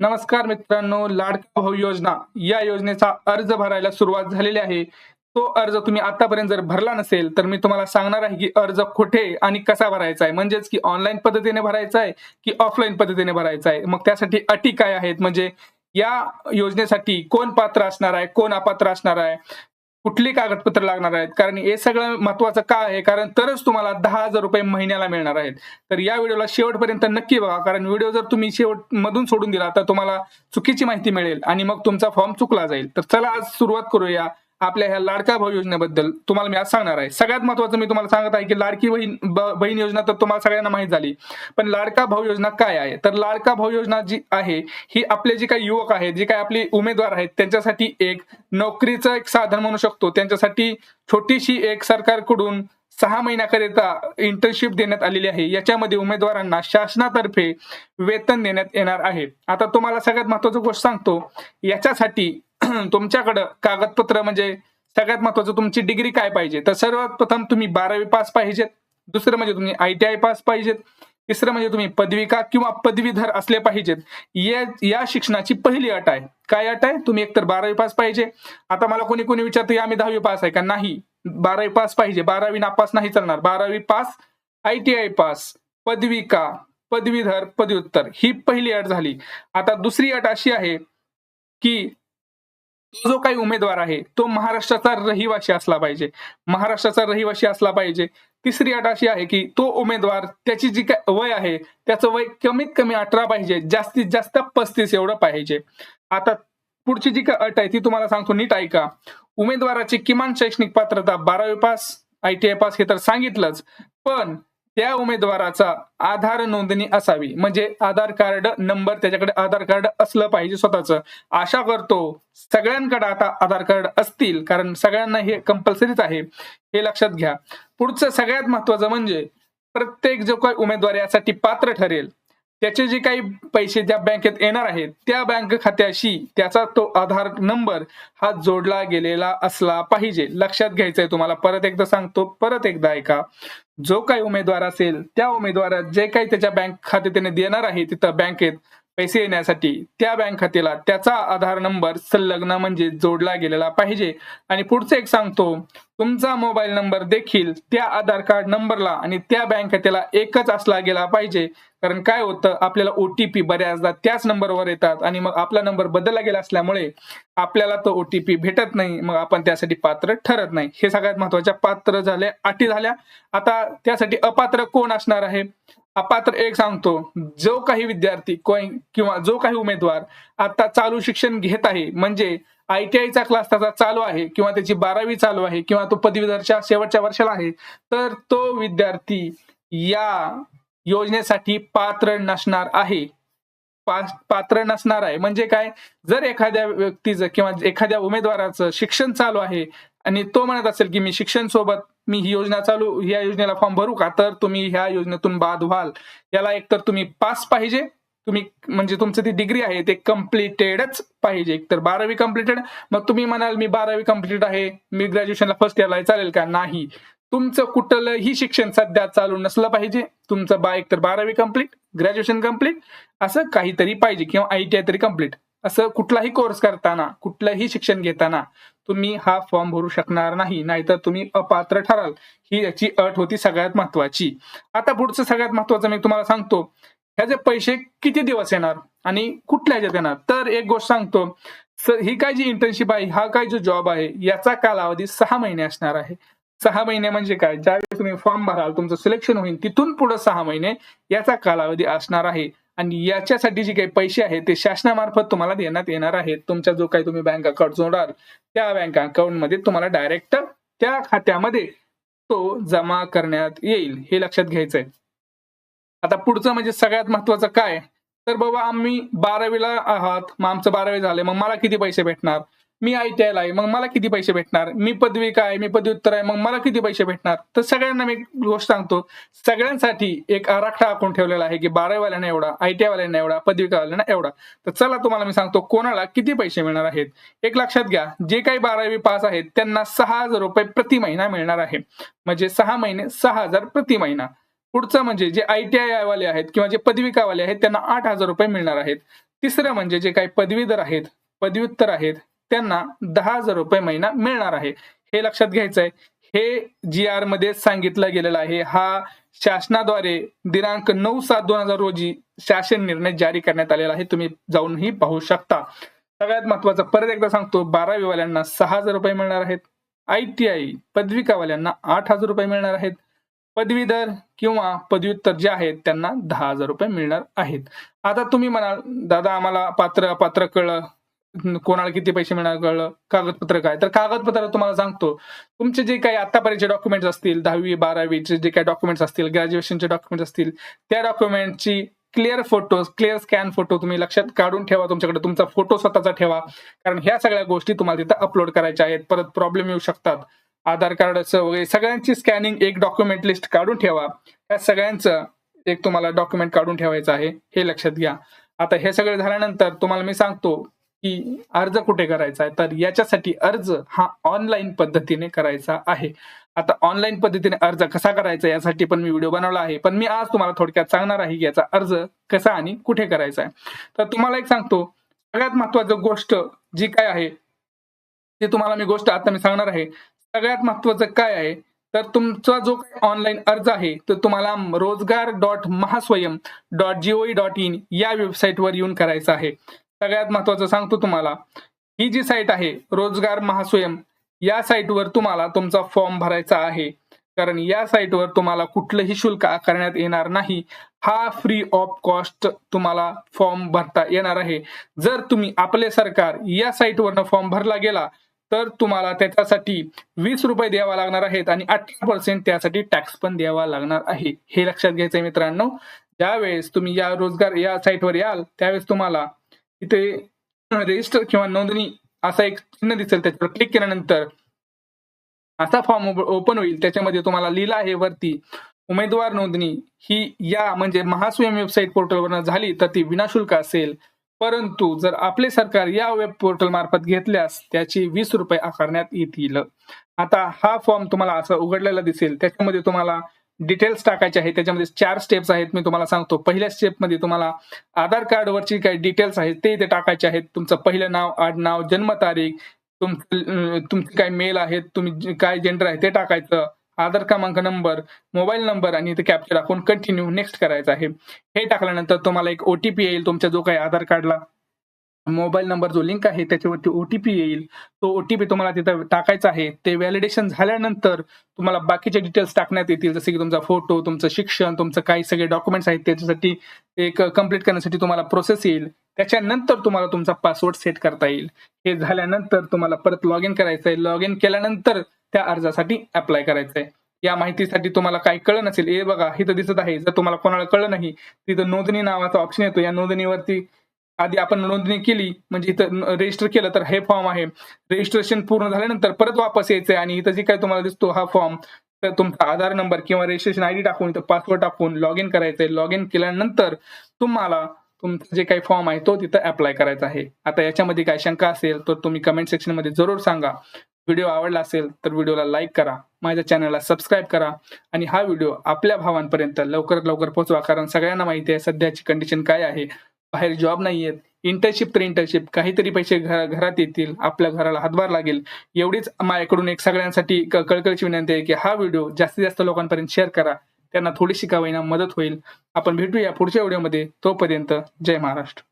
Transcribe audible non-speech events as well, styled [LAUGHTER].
नमस्कार मित्रांनो लाडका भाऊ योजना या योजनेचा अर्ज भरायला सुरुवात झालेली आहे. तो अर्ज तुम्ही आतापर्यंत जर भरला नसेल तर मी तुम्हाला सांगणार आहे की अर्ज कुठे आणि कसा भरायचा आहे. म्हणजेच की ऑनलाईन पद्धतीने भरायचा आहे की ऑफलाईन पद्धतीने भरायचा आहे? मग त्यासाठी अटी काय आहेत? म्हणजे या योजनेसाठी कोण पात्र असणार आहे? कोण अपात्र असणार आहे? कुठली कागदपत्र लागणार आहेत? कारण हे सगळं महत्वाचं का आहे? कारण तरच तुम्हाला दहा हजार रुपये महिन्याला मिळणार आहेत. तर या व्हिडिओला शेवटपर्यंत नक्की बघा. कारण व्हिडिओ जर तुम्ही शेवट मधून सोडून दिला तर तुम्हाला चुकीची माहिती मिळेल आणि मग तुमचा फॉर्म चुकला जाईल. तर चला आज सुरुवात करूया. आपल्या ह्या लाडका भाऊ योजनेबद्दल तुम्हाला मी आज सांगणार आहे. सगळ्यात महत्वाचं मी तुम्हाला सांगत आहे की लाडकी बहीण ब- बहीण योजना तर तुम्हाला सगळ्यांना माहीत झाली. पण लाडका भाऊ योजना काय आहे? तर लाडका भाऊ योजना जी आहे ही आपले जे काही युवक आहेत जे काही आपले उमेदवार आहेत त्यांच्यासाठी एक नोकरीचं एक साधन म्हणू शकतो. त्यांच्यासाठी छोटीशी एक सरकारकडून सहा महिन्याकरिता इंटर्नशिप देण्यात आलेली आहे. याच्यामध्ये उमेदवारांना शासनातर्फे वेतन देण्यात येणार आहे. आता तुम्हाला सगळ्यात महत्वाची गोष्ट सांगतो. याच्यासाठी [CLEARS THROAT] तुमच्याकडं कागदपत्र म्हणजे सगळ्यात महत्वाचं तुमची डिग्री काय पाहिजे? तर सर्वात प्रथम तुम्ही बारावी पास पाहिजेत. दुसरं म्हणजे तुम्ही आय टी आय पास पाहिजेत. तिसरं म्हणजे तुम्ही पदविका किंवा पदवीधर असले पाहिजेत. या या शिक्षणाची पहिली अट आहे. काय अट आहे? तुम्ही एकतर बारावी पास पाहिजे. आता मला कोणी कोणी विचारतं आम्ही दहावी पास आहे का? नाही. बारावी पास पाहिजे. बारावी नापास नाही चालणार. बारावी pass I T I pass पदविका पदवीधर पदव्युत्तर. ही पहिली अट झाली. आता दुसरी अट अशी आहे की तो जो काही उमेदवार आहे तो महाराष्ट्राचा रहिवासी असला पाहिजे. महाराष्ट्राचा रहिवासी असला पाहिजे. तिसरी अट अशी आहे की तो उमेदवार त्याची जी काय वय आहे त्याचं वय कमीत कमी अठरा पाहिजे जास्तीत जास्त पस्तीस एवढं पाहिजे. आता पुढची जी काय अट आहे ती तुम्हाला सांगतो नीट ऐका. उमेदवाराची किमान शैक्षणिक पात्रता बारावी pass I T I pass हे तर सांगितलंच. पण त्या उमेदवाराचा आधार नोंदणी असावी. म्हणजे आधार कार्ड नंबर त्याच्याकडे आधार कार्ड असलं पाहिजे स्वतःचं. आशा करतो सगळ्यांकडे आता आधार कार्ड असतील कारण सगळ्यांना हे कंपल्सरीच आहे. हे लक्षात घ्या. पुढचं सगळ्यात महत्वाचं म्हणजे प्रत्येक जो काही उमेदवार यासाठी पात्र ठरेल त्याचे जे काही पैसे ज्या बँकेत येणार आहेत त्या बँक खात्याशी त्याचा तो आधार नंबर हा जोडला गेलेला असला पाहिजे. लक्षात घ्यायचंय तुम्हाला. परत एकदा सांगतो परत एकदा ऐका. जो काही उमेदवार असेल त्या उमेदवारात जे काही त्याच्या बँक खाते त्याने देणार आहे तिथं बँकेत पैसे येण्यासाठी त्या बँक खात्याला त्याचा आधार नंबर संलग्न म्हणजे जोडला गेलेला पाहिजे. आणि पुढचं एक सांगतो तुमचा मोबाईल नंबर देखील त्या आधार कार्ड नंबरला आणि त्या बँक खात्याला एकच असला गेला पाहिजे. कारण काय होतं आपल्याला ओटीपी बऱ्याचदा त्याच नंबरवर येतात आणि मग आपला नंबर बदलला गेला असल्यामुळे आपल्याला तो ओटीपी भेटत नाही मग आपण त्यासाठी पात्र ठरत नाही. हे सगळ्यात महत्त्वाच्या पात्र झाले अटी झाल्या. आता त्यासाठी अपात्र कोण असणार आहे? अपात्र एक सांगतो जो काही विद्यार्थी किंवा जो काही उमेदवार आता चालू शिक्षण घेत आहे म्हणजे आय टी आयचा क्लास त्याचा चालू आहे किंवा त्याची बारावी चालू आहे किंवा तो पदवीधरच्या शेवटच्या वर्षाला आहे तर तो विद्यार्थी या योजनेसाठी पात्र नसणार आहे. पा- पात्र नसणार आहे. म्हणजे काय? जर एखाद्या व्यक्तीचं किंवा एखाद्या उमेदवाराचं शिक्षण चालू आहे आणि तो म्हणत असेल की मी शिक्षण सोबत मी ही योजना चालू या योजनेला फॉर्म भरू का? तर तुम्ही ह्या योजनेतून बाद व्हाल. याला एकतर तुम्ही पास पाहिजे. तुम्ही म्हणजे तुमचं ती डिग्री आहे ते कम्प्लिटेडच पाहिजे. एकतर बारावी कम्प्लिटेड मग तुम्ही म्हणाल मी बारावी कम्प्लिट आहे. मी ग्रॅज्युएशनला फर्स्ट इयरला चालेल का? नाही. तुमचं कुठलंही शिक्षण सध्या चालू नसलं पाहिजे. तुमचं बा एकतर बारावी कंप्लीट ग्रॅज्युएशन कंप्लीट असं काहीतरी पाहिजे किंवा आय टी आय तरी कंप्लीट असं कुठलाही कोर्स करताना कुठलंही शिक्षण घेताना तुम्ही हा फॉर्म भरू शकणार नाही. नाहीतर तुम्ही अपात्र ठराल. ही याची अट होती सगळ्यात महत्वाची. आता पुढचं सगळ्यात महत्वाचं मी तुम्हाला सांगतो. ह्याचे पैसे किती दिवस येणार आणि कुठल्या ह्याच्यात येणार? तर एक गोष्ट सांगतो. ही काय जी इंटर्नशिप आहे हा काय जो जॉब आहे याचा कालावधी सहा महिने असणार आहे. सहा महिने म्हणजे काय? ज्यावेळी तुम्ही फॉर्म भराल तुमचं सिलेक्शन होईल तिथून पुढे सहा महिने याचा कालावधी असणार आहे. आणि याच्यासाठी जे काही पैसे आहेत ते शासनामार्फत तुम्हाला देण्यात येणार आहेत. तुमचा जो काही तुम्ही बँक अकाउंट जोडाल त्या बँक अकाउंटमध्ये तुम्हाला डायरेक्ट त्या खात्यामध्ये तो जमा करण्यात येईल. हे लक्षात घ्यायचंय. आता पुढचं म्हणजे सगळ्यात महत्वाचं काय? तर बाबा आम्ही बारावीला आहात. मग आमचं बारावी झालंय. मग मला किती पैसे भेटणार? मी आय टी आयला आहे. मग मला किती पैसे भेटणार? मी पदवी काय? मी पदव्युत्तर आहे. मग मला किती पैसे भेटणार? तर सगळ्यांना मी गोष्ट सांगतो. सगळ्यांसाठी एक आराखडा आखून ठेवलेला आहे की बारावीवाल्यांना एवढा आय टी आयवाल्यांना एवढा पदवीकावाल्यांना एवढा. तर चला तुम्हाला मी सांगतो कोणाला किती पैसे मिळणार आहेत. एक लक्षात घ्या जे काही बारावी पास आहेत त्यांना सहा हजार रुपये प्रति महिना मिळणार आहे. म्हणजे सहा महिने सहा हजार प्रति महिना. पुढचं म्हणजे जे आय टी आय वाले आहेत किंवा जे पदविकावाले आहेत त्यांना आठ हजार रुपये मिळणार आहेत. तिसरं म्हणजे जे काही पदवीधर आहेत पदव्युत्तर आहेत त्यांना दहा हजार रुपये महिना मिळणार आहे. हे लक्षात घ्यायचं आहे हे जी आरमध्ये सांगितलं गेलेलं आहे. हा शासनाद्वारे दिनांक नऊ सात दोन हजार रोजी शासन निर्णय जारी करण्यात आलेला आहे. तुम्ही जाऊनही पाहू शकता. सगळ्यात महत्वाचं परत एकदा सांगतो बारावीवाल्यांना सहा हजार रुपये मिळणार आहेत. आय टी आय पदविकावाल्यांना आठ हजार रुपये मिळणार आहेत. पदवीधर किंवा पदव्युत्तर जे आहेत त्यांना दहा हजार रुपये मिळणार आहेत. आता तुम्ही म्हणाल दादा आम्हाला पात्र अपात्र कळलं. कोणाला किती पैसे मिळणार कळलं? कागदपत्र काय? तर कागदपत्र तुम्हाला सांगतो. तुमचे जे काही आतापर्यंतचे डॉक्युमेंट्स असतील दहावी बारावीचे जे काही डॉक्युमेंट्स असतील ग्रॅज्युएशनचे डॉक्युमेंट्स असतील त्या डॉक्युमेंटची clear photo clear scan photo तुम्ही लक्षात काढून ठेवा तुमच्याकडे. तुमचा फोटो स्वतःचा ठेवा. कारण ह्या सगळ्या गोष्टी तुम्हाला तिथं अपलोड करायच्या आहेत. परत प्रॉब्लेम येऊ शकतात. आधार कार्डचं वगैरे सगळ्यांची स्कॅनिंग एक डॉक्युमेंट लिस्ट काढून ठेवा. या सगळ्यांचं एक तुम्हाला डॉक्युमेंट काढून ठेवायचं आहे. हे लक्षात घ्या. आता हे सगळं झाल्यानंतर तुम्हाला मी सांगतो की अर्ज कुठे करायचा आहे? तर याच्यासाठी अर्ज हा ऑनलाईन पद्धतीने करायचा आहे. आता ऑनलाईन पद्धतीने अर्ज कसा करायचा यासाठी पण मी व्हिडिओ बनवला आहे. पण मी आज तुम्हाला थोडक्यात सांगणार आहे की याचा अर्ज कसा आणि कुठे करायचा आहे. तर तुम्हाला एक सांगतो. सगळ्यात महत्वाचं गोष्ट जी काय आहे ती तुम्हाला मी गोष्ट आता मी सांगणार आहे. सगळ्यात महत्वाचं काय आहे? तर तुमचा जो काही ऑनलाईन अर्ज आहे तो तुम्हाला Rojgar dot Mahaswayam dot GOE dot in या वेबसाईटवर येऊन करायचा आहे. सगळ्यात महत्वाचं सांगतो तुम्हाला. ही जी साईट आहे रोजगार महास्वयं या साईटवर तुम्हाला तुमचा फॉर्म भरायचा आहे. कारण या साईटवर तुम्हाला कुठलंही शुल्क आकारण्यात येणार नाही. हा फ्री ऑफ कॉस्ट तुम्हाला फॉर्म भरता येणार आहे. जर तुम्ही आपले सरकार या साईटवरनं फॉर्म भरला गेला तर तुम्हाला त्याच्यासाठी वीस रुपये द्यावा लागणार आहेत आणि अठरा पर्सेंट त्यासाठी टॅक्स पण द्यावा लागणार आहे. हे लक्षात घ्यायचंय मित्रांनो. ज्यावेळेस तुम्ही या रोजगार या साईटवर याल त्यावेळेस तुम्हाला इथे रजिस्टर किंवा नोंदणी असा एक चिन्ह दिसेल त्याच्यावर क्लिक केल्यानंतर असा फॉर्म ओपन होईल. त्याच्यामध्ये तुम्हाला लिहिलं आहे वरती उमेदवार नोंदणी ही या म्हणजे महास्वयं वेबसाईट पोर्टलवर झाली तर ती विनाशुल्क असेल. परंतु जर आपले सरकार या वेब पोर्टल मार्फत घेतल्यास त्याची वीस रुपये आकारण्यात येतील. आता हा फॉर्म तुम्हाला असा उघडलेला दिसेल. त्याच्यामध्ये तुम्हाला डिटेल्स टाकायचे आहेत. त्याच्यामध्ये चार स्टेप्स आहेत. मी तुम्हाला सांगतो. पहिल्या स्टेपमध्ये तुम्हाला आधार कार्डवरची काही डिटेल्स आहेत ते इथे टाकायचे आहेत. तुमचं पहिलं नाव आडनाव जन्मतारीख तुम तुमचे काय मेल आहेत तुम्ही काय जेंडर आहे ते टाकायचं. आधार क्रमांक नंबर मोबाईल नंबर आणि इथे कॅप्चर टाकून कंटिन्यू नेक्स्ट करायचं आहे. हे टाकल्यानंतर तुम्हाला एक ओटीपी येईल तुमच्या जो काही आधार कार्डला मोबाईल नंबर जो लिंक आहे त्याच्यावरती ओटीपी येईल. तो ओटीपी तुम्हाला तिथं टाकायचा आहे. ते व्हॅलिडेशन झाल्यानंतर तुम्हाला बाकीचे डिटेल्स टाकण्यात येतील. जसे की तुमचा फोटो तुमचं शिक्षण तुमचं काही सगळे डॉक्युमेंट्स आहेत त्याच्यासाठी एक कंप्लीट करण्यासाठी तुम्हाला प्रोसेस येईल. त्याच्यानंतर तुम्हाला तुमचा पासवर्ड सेट करता येईल. हे झाल्यानंतर तुम्हाला परत लॉग इन करायचं आहे लॉग इन केल्यानंतर त्या अर्जासाठी अप्लाय करायचं आहे या माहितीसाठी तुम्हाला काही कळलं नसेल. हे बघा इथं दिसत आहे. जर तुम्हाला कोणाला कळलं नाही तिथं नोंदणी नावाचा ऑप्शन येतो. या नोंदणीवरती आधी आपण नोंदणी केली म्हणजे इथं रजिस्टर केलं तर हे फॉर्म आहे. रजिस्ट्रेशन पूर्ण झाल्यानंतर परत वापस यायचं आहे आणि इथं जे काही तुम्हाला दिसतो हा फॉर्म तर तुमचा आधार नंबर किंवा रजिस्ट्रेशन आयडी टाकून इथं पासवर्ड टाकून लॉग इन करायचंय. लॉग इन केल्यानंतर तुम्हाला तुमचा जे काही फॉर्म आहे तो तिथं अप्लाय करायचा आहे. आता याच्यामध्ये काय शंका असेल तर तुम्ही कमेंट सेक्शनमध्ये जरूर सांगा. व्हिडिओ आवडला असेल तर व्हिडिओला लाईक करा. माझ्या चॅनलला सबस्क्राईब करा. आणि हा व्हिडिओ आपल्या भावांपर्यंत लवकरात लवकर पोहोचवा कारण सगळ्यांना माहिती आहे सध्याची कंडिशन काय आहे. बाहेर जॉब नाहीयेत. इंटर्नशिप तर इंटर्नशिप काहीतरी पैसे घरा- घरात येतील. आपल्या घराला हातभार लागेल. एवढीच माझ्याकडून एक सगळ्यांसाठी कळकळची कळकळीची विनंती आहे की हा व्हिडिओ जास्तीत जास्त लोकांपर्यंत शेअर करा. त्यांना थोडीशी का मदत होईल. आपण भेटूया पुढच्या व्हिडिओमध्ये. तोपर्यंत जय महाराष्ट्र.